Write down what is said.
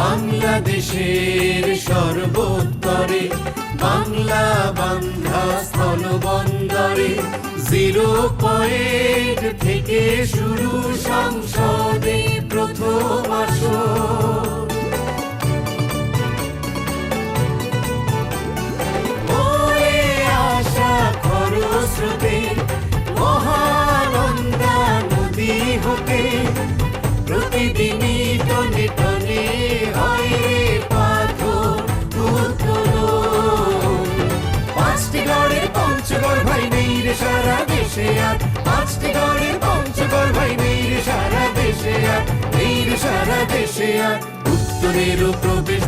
বাংলাদেশের সর্বোত্তরে, বাংলা বান্ধা স্থল বন্দরে, জিরো পয়েন্ট থেকে শুরু সংসদে প্রথম আসর। খরস্রোতে, মহানন্দা নদী হতে, প্রতিদিনই টনে টনে দেশে আর পাঁচটি গড়ের ভাই নেই রে সারা দেশে আর সারা দেশে আর উত্তরের প্রবেশ